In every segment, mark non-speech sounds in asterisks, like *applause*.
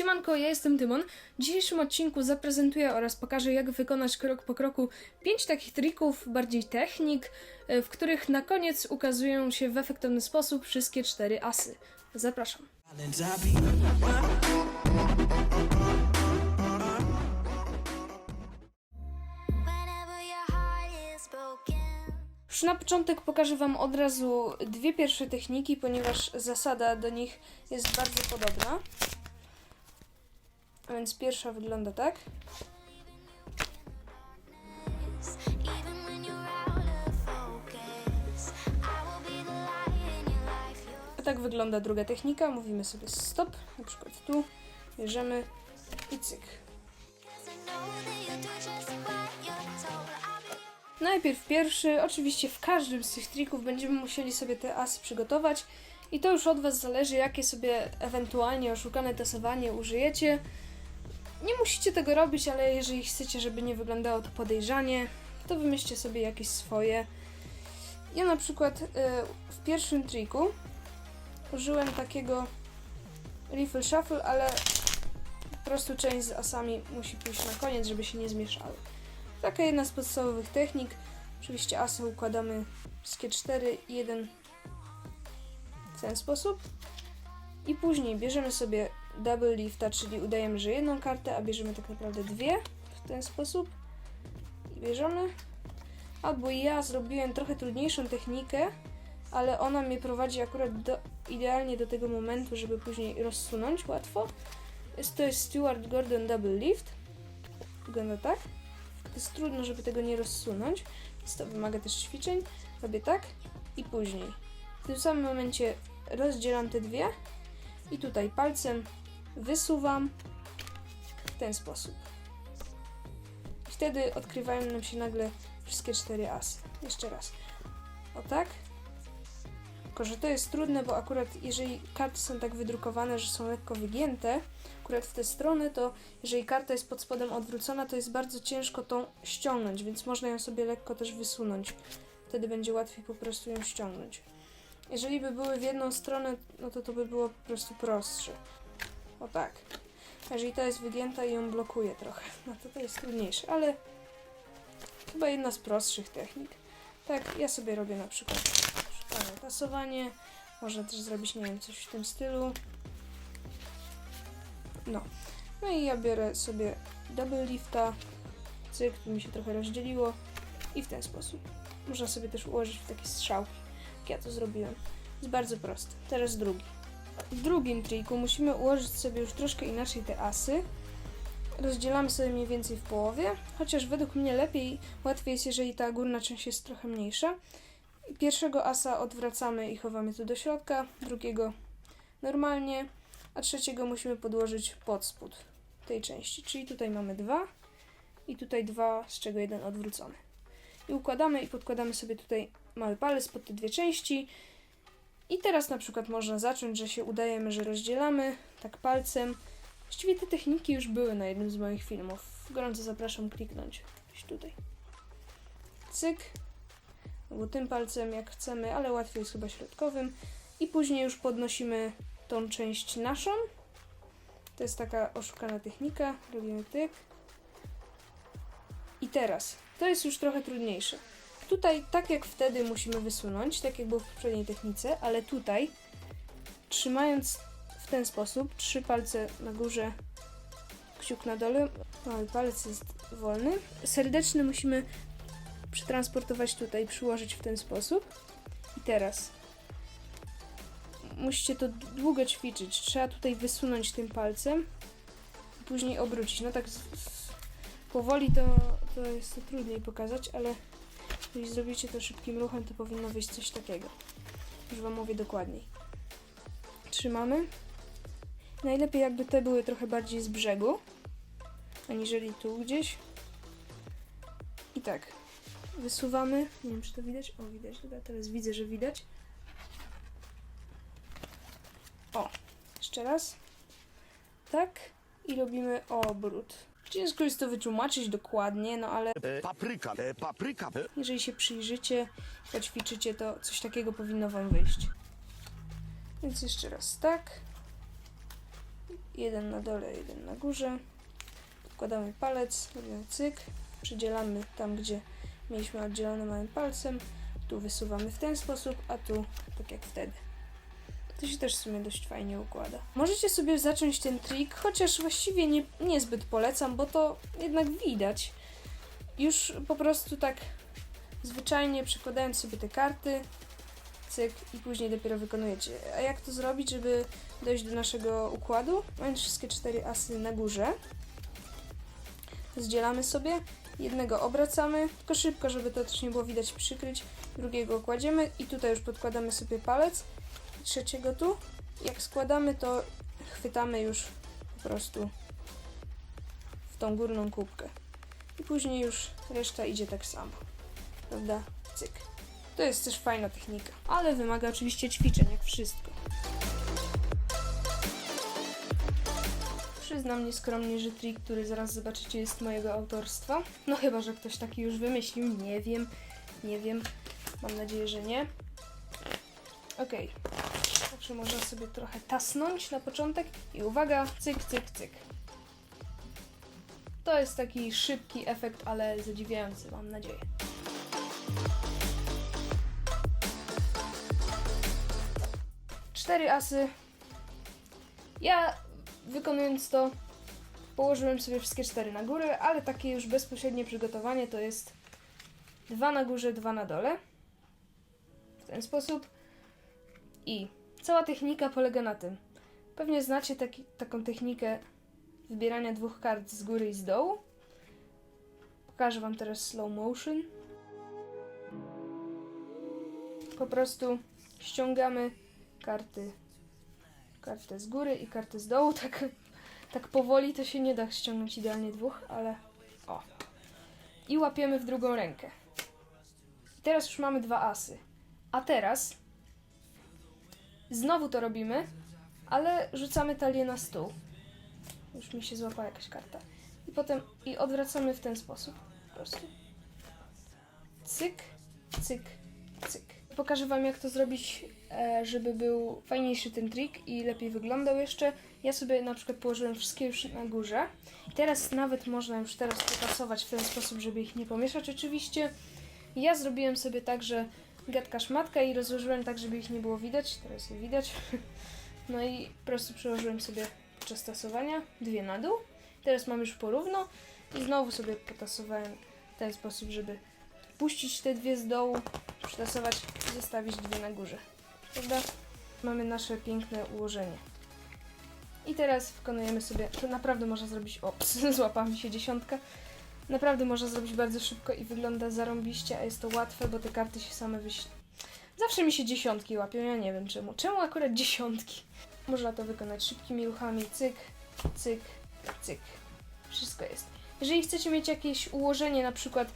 Siemanko, ja jestem Tymon. W dzisiejszym odcinku zaprezentuję oraz pokażę, jak wykonać krok po kroku 5 takich trików, bardziej technik, e, w których na koniec ukazują się w efektowny sposób wszystkie cztery asy. Zapraszam. Już na początek pokażę Wam od razu dwie pierwsze techniki, ponieważ zasada do nich jest bardzo podobna. A więc pierwsza wygląda tak. A tak wygląda druga technika. Mówimy sobie stop, na przykład tu, bierzemy i cyk. Najpierw pierwszy, oczywiście w każdym z tych trików będziemy musieli sobie te asy przygotować i to już od Was zależy, jakie sobie ewentualnie oszukane tasowanie użyjecie. Nie musicie tego robić, ale jeżeli chcecie, żeby nie wyglądało to podejrzanie, to wymyślcie sobie jakieś swoje. Ja na przykład y, w pierwszym triku użyłem takiego Riffle Shuffle, ale po prostu część z asami musi pójść na koniec, żeby się nie zmieszały. Taka jedna z podstawowych technik. Oczywiście asy układamy wszystkie cztery i jeden w ten sposób. I później bierzemy sobie double lifta, czyli udajemy, że jedną kartę, a bierzemy tak naprawdę dwie w ten sposób. I bierzemy. Albo ja zrobiłem trochę trudniejszą technikę, ale ona mnie prowadzi akurat do, idealnie do tego momentu, żeby później rozsunąć łatwo. Jest- To jest Stuart Gordon Double Lift. Wygląda tak. To jest trudno, żeby tego nie rozsunąć, więc to wymaga też ćwiczeń. Robię tak i później. W tym samym momencie rozdzielam te dwie i tutaj palcem wysuwam w ten sposób. I wtedy odkrywają nam się nagle wszystkie cztery asy. Jeszcze raz. O tak. Tylko, że to jest trudne, bo akurat jeżeli karty są tak wydrukowane, że są lekko wygięte, akurat w tę stronę, to jeżeli karta jest pod spodem odwrócona, to jest bardzo ciężko tą ściągnąć, więc można ją sobie lekko też wysunąć. Wtedy będzie łatwiej po prostu ją ściągnąć. Jeżeli by były w jedną stronę, no to to by było po prostu prostsze. O tak. Jeżeli ta jest wygięta i ją blokuje trochę, *laughs* no to to jest trudniejsze, ale chyba jedna z prostszych technik. Tak, ja sobie robię na przykład tasowanie. Można też zrobić, nie wiem, coś w tym stylu. No. No i ja biorę sobie double lifta, cyk, tu mi się trochę rozdzieliło i w ten sposób. Można sobie też ułożyć w takie strzałki, jak ja to zrobiłem. Jest bardzo proste. Teraz drugi. W drugim triku musimy ułożyć sobie już troszkę inaczej te asy. Rozdzielamy sobie mniej więcej w połowie, chociaż według mnie lepiej, łatwiej jest, jeżeli ta górna część jest trochę mniejsza. Pierwszego asa odwracamy i chowamy tu do środka, drugiego normalnie, a trzeciego musimy podłożyć pod spód tej części. Czyli tutaj mamy dwa i tutaj dwa, z czego jeden odwrócony. I układamy i podkładamy sobie tutaj mały palec pod te dwie części. I teraz na przykład można zacząć, że się udajemy, że rozdzielamy tak palcem. Właściwie te techniki już były na jednym z moich filmów. Gorąco zapraszam kliknąć gdzieś tutaj. Cyk. Albo tym palcem jak chcemy, ale łatwiej jest chyba środkowym. I później już podnosimy tą część naszą. To jest taka oszukana technika. Robimy tyk. I teraz, to jest już trochę trudniejsze. Tutaj, tak jak wtedy, musimy wysunąć, tak jak było w poprzedniej technice, ale tutaj, trzymając w ten sposób, trzy palce na górze, kciuk na dole, mały palec jest wolny. Serdeczny musimy przetransportować tutaj, przyłożyć w ten sposób. I teraz musicie to długo ćwiczyć. Trzeba tutaj wysunąć tym palcem później obrócić. No tak powoli to, to jest to trudniej pokazać, ale jeśli zrobicie to szybkim ruchem, to powinno wyjść coś takiego. Już Wam mówię dokładniej. Trzymamy. Najlepiej jakby te były trochę bardziej z brzegu, aniżeli tu gdzieś. I tak, wysuwamy. Nie wiem, czy to widać. O, widać, dobra, teraz widzę, że widać. O, jeszcze raz. Tak. I robimy obrót. Ciężko jest to wytłumaczyć dokładnie, no ale E, papryka, e, papryka. E, jeżeli się przyjrzycie, poćwiczycie, to coś takiego powinno Wam wyjść. Więc jeszcze raz tak. Jeden na dole, jeden na górze. Wkładamy palec, robimy cyk, przydzielamy tam, gdzie mieliśmy oddzielone małym palcem. Tu wysuwamy w ten sposób, a tu tak jak wtedy. To się też w sumie dość fajnie układa. Możecie sobie zacząć ten trik, chociaż właściwie nie, niezbyt polecam, bo to jednak widać. Już po prostu tak zwyczajnie przekładając sobie te karty, cyk i później dopiero wykonujecie. A jak to zrobić, żeby dojść do naszego układu? Mając wszystkie cztery asy na górze, zdzielamy sobie, jednego obracamy, tylko szybko, żeby to też nie było widać przykryć, drugiego kładziemy i tutaj już podkładamy sobie palec, trzeciego tu. Jak składamy, to chwytamy już po prostu w tą górną kubkę. I później już reszta idzie tak samo. Prawda? Cyk. To jest też fajna technika, ale wymaga oczywiście ćwiczeń, jak wszystko. Przyznam nieskromnie, że trik, który zaraz zobaczycie, jest mojego autorstwa. No chyba, że ktoś taki już wymyślił, nie wiem, nie wiem. Mam nadzieję, że nie. Okej. Można sobie trochę tasnąć na początek i uwaga, cyk, cyk, cyk. To jest taki szybki efekt, ale zadziwiający, mam nadzieję. Cztery asy. Ja wykonując to położyłem sobie wszystkie cztery na górę, ale takie już bezpośrednie przygotowanie to jest dwa na górze, dwa na dole. W ten sposób. I cała technika polega na tym. Pewnie znacie taki, taką technikę wybierania dwóch kart z góry i z dołu. Pokażę Wam teraz slow motion. Po prostu ściągamy karty, kartę z góry i kartę z dołu. Tak, tak powoli to się nie da ściągnąć idealnie dwóch, ale o. I łapiemy w drugą rękę. I teraz już mamy dwa asy. A teraz znowu to robimy, ale rzucamy talię na stół. Już mi się złapała jakaś karta. I potem i odwracamy w ten sposób. Po prostu. Cyk, cyk, cyk. Pokażę Wam, jak to zrobić, e, żeby był fajniejszy ten trik i lepiej wyglądał jeszcze. Ja sobie na przykład położyłem wszystkie już na górze. I teraz nawet można już teraz potasować w ten sposób, żeby ich nie pomieszać oczywiście. Ja zrobiłem sobie tak, że gadka szmatka i rozłożyłem tak, żeby ich nie było widać. Teraz je widać. No i po prostu przełożyłem sobie podczas tasowania dwie na dół. Teraz mam już porówno i znowu sobie potasowałem w ten sposób, żeby puścić te dwie z dołu, przetasować i zostawić dwie na górze. Prawda? Mamy nasze piękne ułożenie. I teraz wykonujemy sobie, to naprawdę można zrobić, o, *laughs* złapała mi się dziesiątka. Naprawdę można zrobić bardzo szybko i wygląda zarąbiście, a jest to łatwe, bo te karty się same wyślą. Zawsze mi się dziesiątki łapią, ja nie wiem czemu. Czemu akurat dziesiątki? Można to wykonać szybkimi ruchami, cyk, cyk, cyk. Wszystko jest. Jeżeli chcecie mieć jakieś ułożenie, na przykład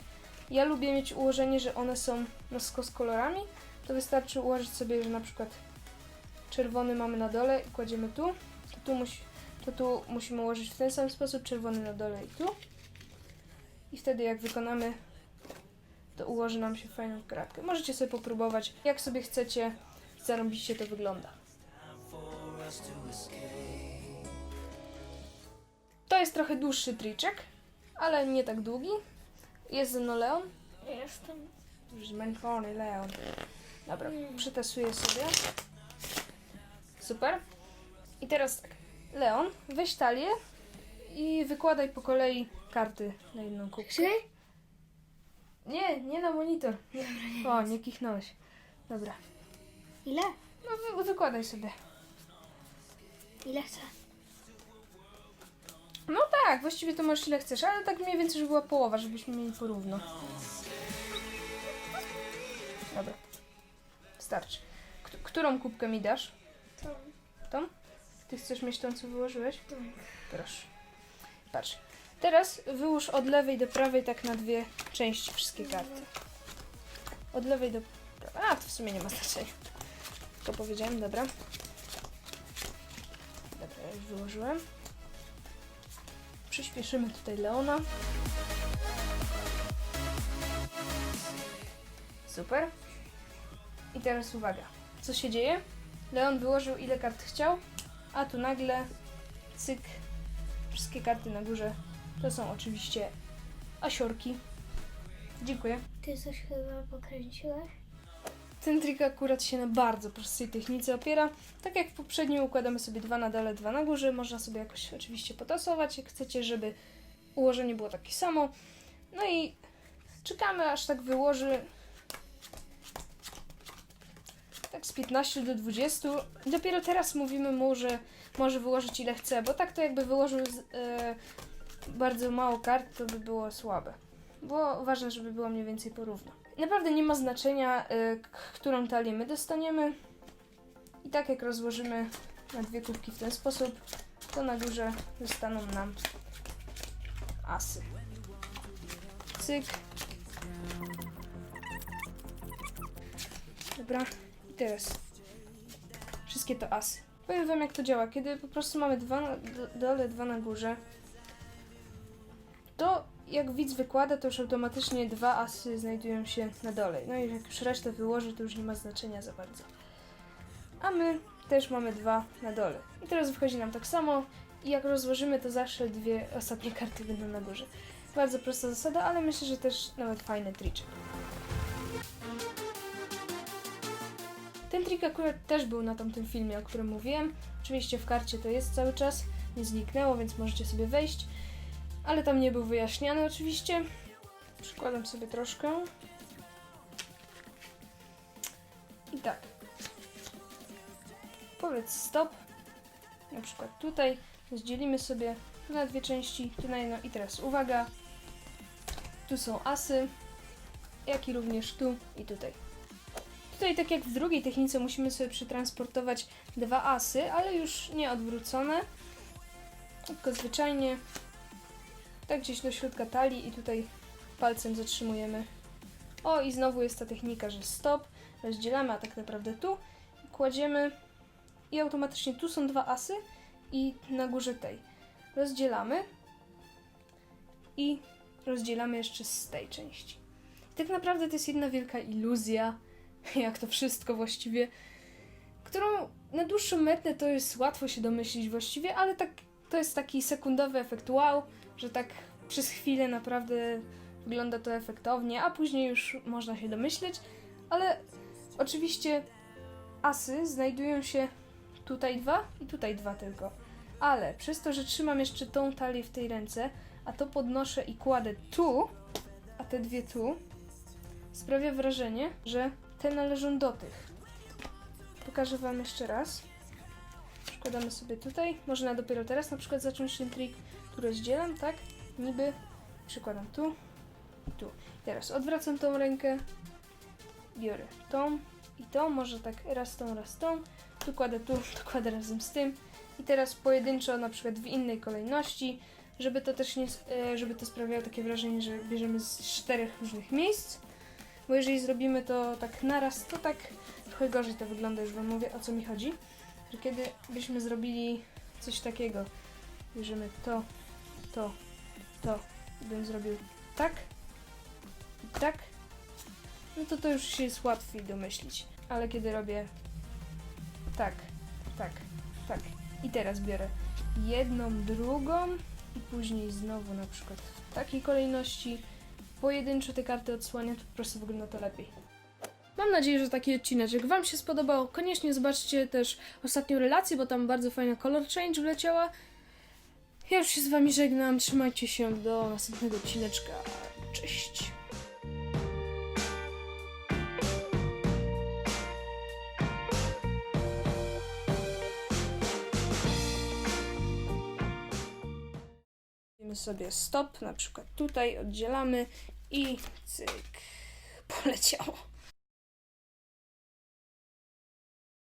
ja lubię mieć ułożenie, że one są na skos kolorami, to wystarczy ułożyć sobie, że na przykład czerwony mamy na dole i kładziemy tu, to tu, musi, to tu musimy ułożyć w ten sam sposób, czerwony na dole i tu. I wtedy jak wykonamy, to ułoży nam się fajną kratkę. Możecie sobie popróbować, jak sobie chcecie, zarąbiście to wygląda. To jest trochę dłuższy triczek, ale nie tak długi. Jest ze mną Leon. Jestem. Zmęczony Leon. Dobra, przetasuję sobie. Super. I teraz tak. Leon, weź talię i wykładaj po kolei karty na jedną kubkę. Czekaj. Nie, nie na monitor. O, nie kichnąłeś. Dobra. Ile? No wy, wykładaj sobie. Ile chcę? No tak, właściwie to możesz ile chcesz, ale tak mniej więcej, żeby była połowa, żebyśmy mieli porówno. Dobra. Starczy. K- którą kubkę mi dasz? To. Tą? Ty chcesz mieć tą, co wyłożyłeś? Tak. Proszę. Patrz. Teraz wyłóż od lewej do prawej tak na dwie części wszystkie karty. Od lewej do prawej. A, to w sumie nie ma znaczenia. To powiedziałem, dobra. Dobra, już wyłożyłem. Przyspieszymy tutaj Leona. Super. I teraz uwaga. Co się dzieje? Leon wyłożył ile kart chciał, a tu nagle cyk. Wszystkie karty na górze to są oczywiście asiorki. Dziękuję. Ty coś chyba pokręciłeś? Ten trik akurat się na bardzo prostej technice opiera. Tak jak w poprzednim układamy sobie dwa na dole, dwa na górze. Można sobie jakoś oczywiście potasować, jak chcecie, żeby ułożenie było takie samo. No i czekamy aż tak wyłoży tak z 15 do 20. Dopiero teraz mówimy mu, że może wyłożyć ile chce, bo tak to jakby wyłożył z, e, bardzo mało kart, to by było słabe. Było ważne, żeby było mniej więcej porówno. Naprawdę nie ma znaczenia, k- którą talię my dostaniemy. I tak jak rozłożymy na dwie kubki w ten sposób, to na górze zostaną nam asy. Cyk. Dobra, teraz wszystkie to asy. Powiem wam jak to działa. Kiedy po prostu mamy dwa na do- dole, dwa na górze, to jak widz wykłada, to już automatycznie dwa asy znajdują się na dole. No i jak już resztę wyłoży, to już nie ma znaczenia za bardzo. A my też mamy dwa na dole. I teraz wychodzi nam tak samo. I jak rozłożymy, to zawsze dwie ostatnie karty będą na górze. Bardzo prosta zasada, ale myślę, że też nawet fajny triczek. Ten trik akurat też był na tamtym filmie, o którym mówiłem. Oczywiście w karcie to jest cały czas, nie zniknęło, więc możecie sobie wejść ale tam nie był wyjaśniany oczywiście. Przykładam sobie troszkę. I tak. Powiedz stop. Na przykład tutaj rozdzielimy sobie tu na dwie części, tu na jedną i teraz uwaga. Tu są asy, jak i również tu i tutaj. Tutaj tak jak w drugiej technice musimy sobie przetransportować dwa asy, ale już nie odwrócone, tylko zwyczajnie tak gdzieś do środka talii i tutaj palcem zatrzymujemy. O i znowu jest ta technika, że stop, rozdzielamy, a tak naprawdę tu kładziemy i automatycznie tu są dwa asy i na górze tej. Rozdzielamy i rozdzielamy jeszcze z tej części. I tak naprawdę to jest jedna wielka iluzja, *laughs* jak to wszystko właściwie, którą na dłuższą metę to jest łatwo się domyślić właściwie, ale tak to jest taki sekundowy efekt wow, że tak przez chwilę naprawdę wygląda to efektownie, a później już można się domyśleć, ale oczywiście asy znajdują się tutaj dwa i tutaj dwa tylko. Ale przez to, że trzymam jeszcze tą talię w tej ręce, a to podnoszę i kładę tu, a te dwie tu, sprawia wrażenie, że te należą do tych. Pokażę Wam jeszcze raz. Przykładamy sobie tutaj. Można dopiero teraz na przykład zacząć ten trik, tu rozdzielam, tak? Niby przykładam tu tu. Teraz odwracam tą rękę, biorę tą i tą, może tak raz tą, raz tą. Tu kładę tu, *laughs* tu kładę razem z tym. I teraz pojedynczo, na przykład w innej kolejności, żeby to też nie, e, żeby to sprawiało takie wrażenie, że bierzemy z czterech różnych miejsc. Bo jeżeli zrobimy to tak naraz, to tak trochę gorzej to wygląda, już wam mówię o co mi chodzi. Że kiedy byśmy zrobili coś takiego, bierzemy to, to, to bym zrobił tak i tak, no to to już się jest łatwiej domyślić. Ale kiedy robię tak, tak, tak i teraz biorę jedną, drugą i później znowu na przykład w takiej kolejności pojedynczo te karty odsłania, to po prostu wygląda to lepiej. Mam nadzieję, że taki odcineczek Wam się spodobał. Koniecznie zobaczcie też ostatnią relację, bo tam bardzo fajna color change wleciała. Ja już się z Wami żegnam. Trzymajcie się do następnego odcineczka. Cześć! Robimy sobie stop, na przykład tutaj oddzielamy i cyk, *laughs* poleciało.